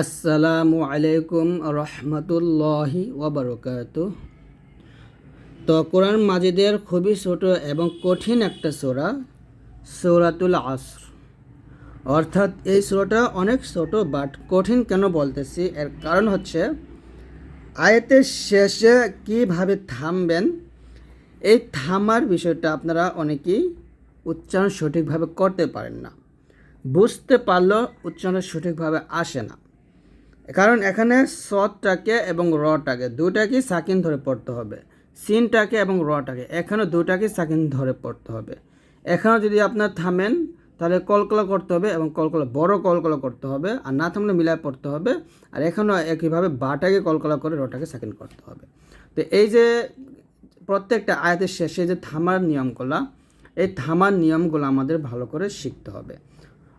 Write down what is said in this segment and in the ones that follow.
আসসালামু আলাইকুম রহমতুল্লাহি ওবরকাত তো কোরআন মাজিদের খুবই ছোট এবং কঠিন একটা সোরা, সৌরাতুল আসর। অর্থাৎ এই সোরাটা অনেক ছোট বাট কঠিন কেন বলতেছি? এর কারণ হচ্ছে, আয়াতের শেষে কীভাবে থামবেন, এই থামার বিষয়টা আপনারা অনেকেই উচ্চারণ সঠিকভাবে করতে পারেন না। বুঝতে পারলেও উচ্চারণ সঠিকভাবে আসে না। কারণ এখানে সৎটাকে এবং রটাকে দুটাকেই সাকিন ধরে পড়তে হবে। সিনটাকে এবং রটাকে। এখানে দুটাকে সাকিন ধরে পড়তে হবে। এখানেও যদি আপনার থামেন, তাহলে কলকলা করতে হবে এবং কলকলা, বড় কলকলা করতে হবে আর না থামলে মিলায় পড়তে হবে। আর এখানেও একইভাবে বাটাকে কলকলা করে রটাকে সাকিন করতে হবে। তো এই যে প্রত্যেকটা আয়াতের শেষে যে থামার নিয়মগুলা, এই থামার নিয়মগুলো আমাদের ভালো করে শিখতে হবে।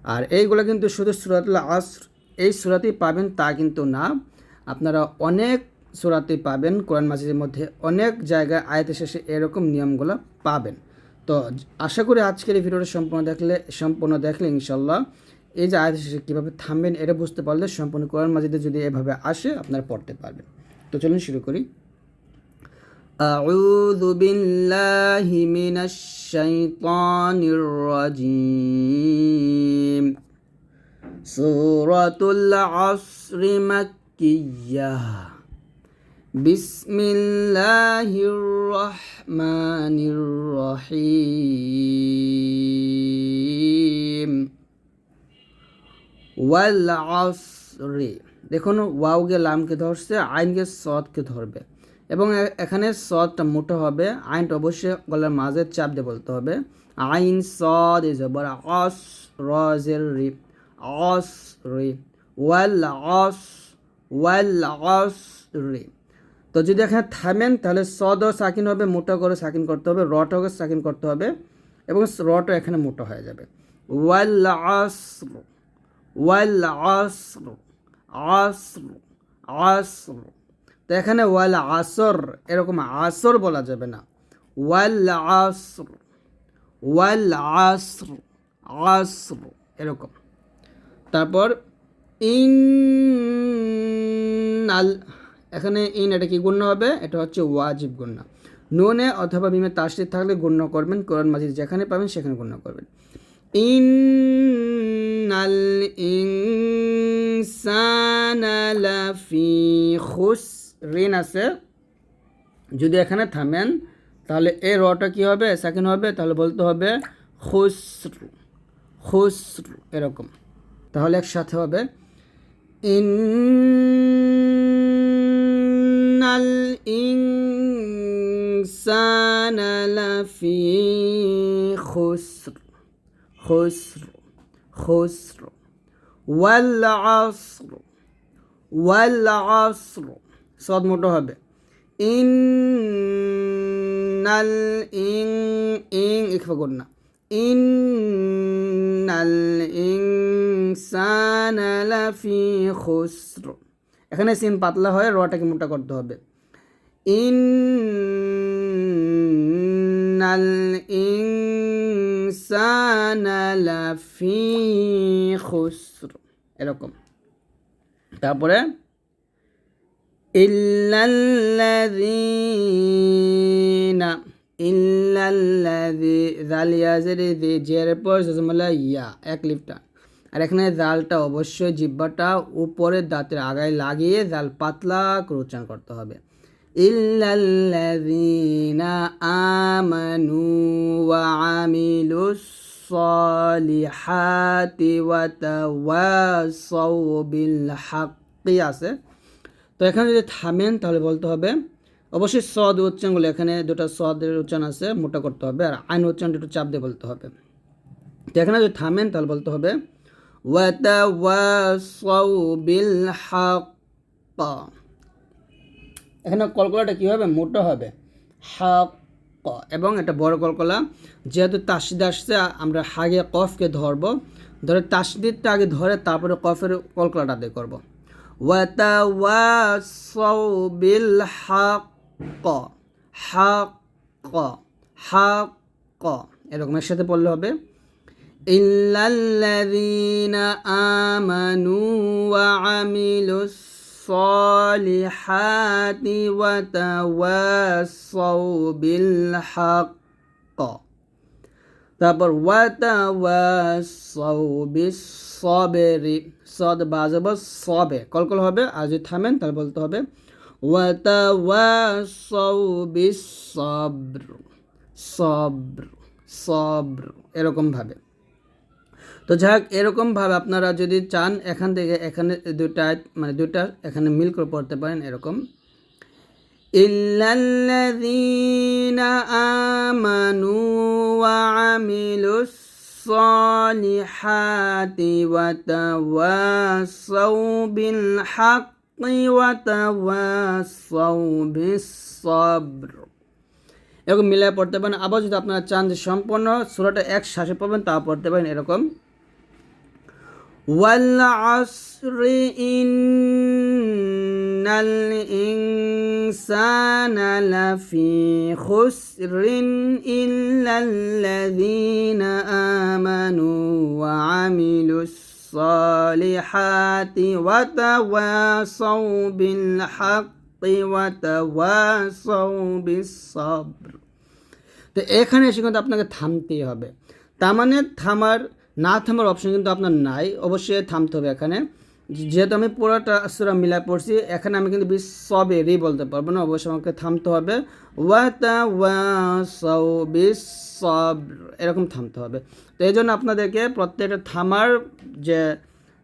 আর এইগুলো কিন্তু শুধু সুরাতুল আসর এই সুরাতেই পাবেন তা কিন্তু না আপনারা অনেক সুরাতেই পাবেন কোরআন মাজিদের মধ্যে অনেক জায়গায় আয়াতের শেষে এরকম নিয়মগুলো পাবেন তো আশা করি আজকের এই ভিডিওটা সম্পূর্ণ দেখলে সম্পূর্ণ দেখলে ইনশাল্লাহ এই যে আয়াতের শেষে কীভাবে থামবেন এটা বুঝতে পারলে সম্পূর্ণ কোরআন মাজিদে যদি এভাবে আসে আপনারা পড়তে পারবেন তো চলুন শুরু করি أعوذ بالله من الشيطان الرجيم সুরতুল আসরি মাক্কিয়া বিসমিল্লাহির রহমানির রহিম। ওয়াল আসরি দেখুন, ওয়াওকে লামকে ধরছে, আইনকে সৎকে ধরবে। এবং এখানে সদটা মোটা হবে। আইনটা অবশ্যই গলার মাঝের চাপ দিয়ে বলতে হবে। আইন সদ এ জবর অস রজের রিপ অস রি ওয়াল অস ওয়াল অস রি তো যদি এখানে থামেন, তাহলে সদ সাকিন হবে, মোটো করে সাকিন করতে হবে রটাকে সাকিন করতে হবে, এবং রটা এখানে মোটো হয়ে যাবে। ওয়াল আসর ওয়াল আসর আসর আসর তো এখানে ওয়াল আসর, এরকম আসর বলা যাবে না। ওয়াল আসর ওয়াল আসর আসর, এরকম। তারপর ইন আল, এখানে ইন এটা কি গণ্য হবে? এটা হচ্ছে ওয়াজিব গণ্য। নুনে অথবা বিমে তাসির থাকলে গণ্য করবেন, কোরআন মাজিদ যেখানে পাবেন সেখানে গণ্য করবেন। ইন আল লাফি ঋণ আছে। যদি এখানে থামেন, তাহলে এ রটা কি হবে? সেকেন্ড হবে? তাহলে বলতে হবে খুসরু খুসরু, এরকম। তাহলে একসাথে হবে। ইন্নাল ইনসানা লাফি খুসর খুসর খুসর। ওয়াল আসর ওয়াল আসর, সদ মোটো হবে। ইন্নাল ইং ইং ইখফা করনা ইন্নাল ইনসানা লাফি খুসর এখানে সিন পাতলা হয় রটাকে মোটা করতে হবে। ইন্নাল ইনসানা লাফি খুসর এরকম। তারপরে ইল্লাল্লাযীনা ইল্লাল্লাযী জাল পর ইয়া, এক লিপটা আর এখানে জালটা অবশ্যই জিব্বাটা উপরের দাঁতের আগায় লাগিয়ে জাল পাতলা করে করতে হবে। আছে। তো এখানে যদি থামেন তাহলে বলতে হবে অবশ্যই সদ উচ্চারণগুলো এখানে দুটো সদের উচ্চারণ আছে, মোটা করতে হবে, আর আইন উচ্চারণ একটু চাপ দিয়ে বলতে হবে। তো এখানে যদি থামেন, তাহলে বলতে হবে হাক্ক এখানে কলকলাটা কী হবে মোটা হবে। হাক এবং এটা বড় কলকলা, যেহেতু তাসিদ আসছে, আমরা হাগে কফকে ধরবো। ধরে তাসদিদটা আগে ধরে, তারপরে কফের কলকলাটা আদায় করব। ক। হা ক। হা ক। এরকম একসাথে পড়লে হবে। ইল্লাল্লাযীনা আমানু ওয়া আমিলুস সলিহাতি ওয়া তাওয়াসাউ বিল হক তারপর ওয়া তাওয়াসাউ বিস সবেরি সদ বাজাব সবে। কলকল হবে আজি থামেন তাহলে বলতে হবে ওয়াতাওয়াসাউ বিসসাবর সব্র সব্র এরকমভাবে তো যাক এরকমভাবে আপনারা যদি চান এখান থেকে এখানে দুটা মানে দুটা এখানে মিল করে পড়তে পারেন এরকম إلا الذين آمنوا وعملوا الصالحات وتواصوا بالحق وتواصوا بالصبر এরকম মিলিয়ে পড়তে পারেন আবার যদি আপনারা চান যে সম্পূর্ণ সুরাটা এক শ্বাসে পড়বেন তা পড়তে পারেন এরকম والعصر إن الإنسان لفي خسر إلا الذين آمنوا وعملوا الصالحات وتواصوا بالحق وتواصوا بالصبر তো এখানে এসে কিন্তু আপনাকে থামতেই হবে তার মানে থামার না থামার অপশন কিন্তু আপনার নাই অবশ্যই থামতে হবে এখানে যেহেতু আমি পুরোটা সুরা মিলা পড়ছি, এখানে আমি কিন্তু বিশ সবে রি বলতে পারব না, অবশ্যই আমাকে থামতে হবে। ওয়া সব এরকম থামতে হবে। তো এই জন্য আপনাদেরকে প্রত্যেকটা থামার যে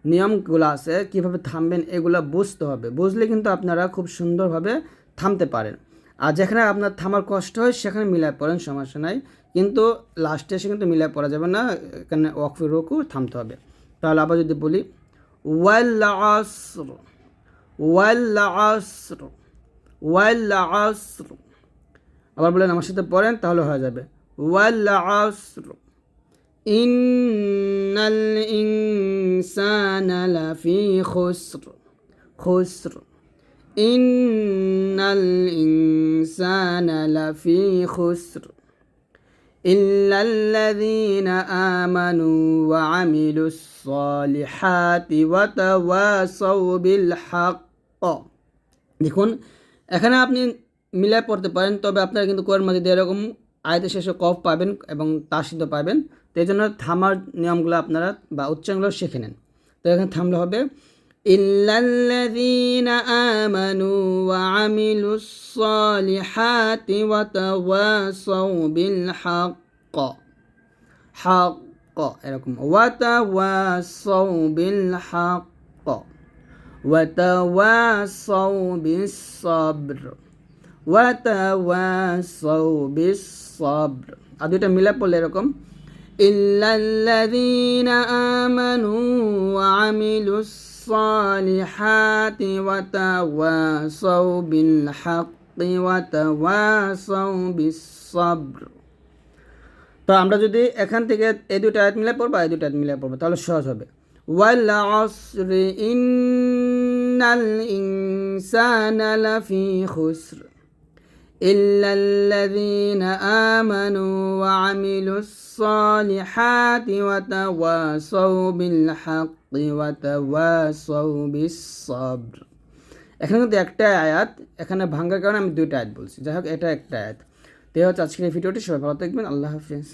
নিয়মগুলো আছে, কীভাবে থামবেন, এগুলো বুঝতে হবে। বুঝলে কিন্তু আপনারা খুব সুন্দরভাবে থামতে পারেন। আর যেখানে আপনার থামার কষ্ট হয়, সেখানে মিলায় পড়েন, সমস্যা নাই। কিন্তু লাস্টে এসে কিন্তু মিলায় পড়া যাবে না, এখানে ওয়াকফি রুকু থামতে হবে। তাহলে আবার যদি বলি ওয়াল আসর ওয়াল আসর ওয়াল আসর আবার বলেন আমার সাথে পড়েন তাহলে হয়ে যাবে ওয়াল আসর ইন্নাল ইনসানা লাফি খুসর খুসর إن الإنسان لفي خسر إلا الذين آمنوا وعملوا الصالحات وتواصوا بالحق দেখুন এখানে আপনি মিলাই পড়তে পারেন তবে আপনারা কিন্তু কোরআন মাঝে এরকম আয়তের শেষে কফ পাবেন এবং তাসিদ্ধ পাবেন তো এই জন্য থামার নিয়মগুলো আপনারা বা উচ্চারণগুলো শিখে নেন তো এখানে থামলে হবে إلا الذين آمنوا وعملوا الصالحات وتواصوا بالحق حق এরকম وتواصوا بالحق وتواصوا بالصبر وتواصوا بالصبر আর দুইটা মিলে পড়লে এরকম إلا الذين آمنوا وعملوا الصالحات وتواصوا بالحق وتواصوا بالصبر তো আমরা যদি এখান থেকে এই দুটো আয়াত মিলে পড়বো এই দুটো আয়াত মিলে পড়বো তাহলে সহজ হবে ওয়াল আসরি ইন্নাল ইনসানা লাফি খুসর إلا الذين آمنوا وعملوا الصالحات وتواصوا بالحق وتواصوا بالصبر এখানে কিন্তু একটা আয়াত এখানে ভাঙ্গার কারণে আমি দুইটা আয়াত বলছি যাই হোক এটা একটা আয়াত তো হচ্ছে আজকের এই ভিডিওটি সবাই ভালো থাকবেন আল্লাহ হাফিজ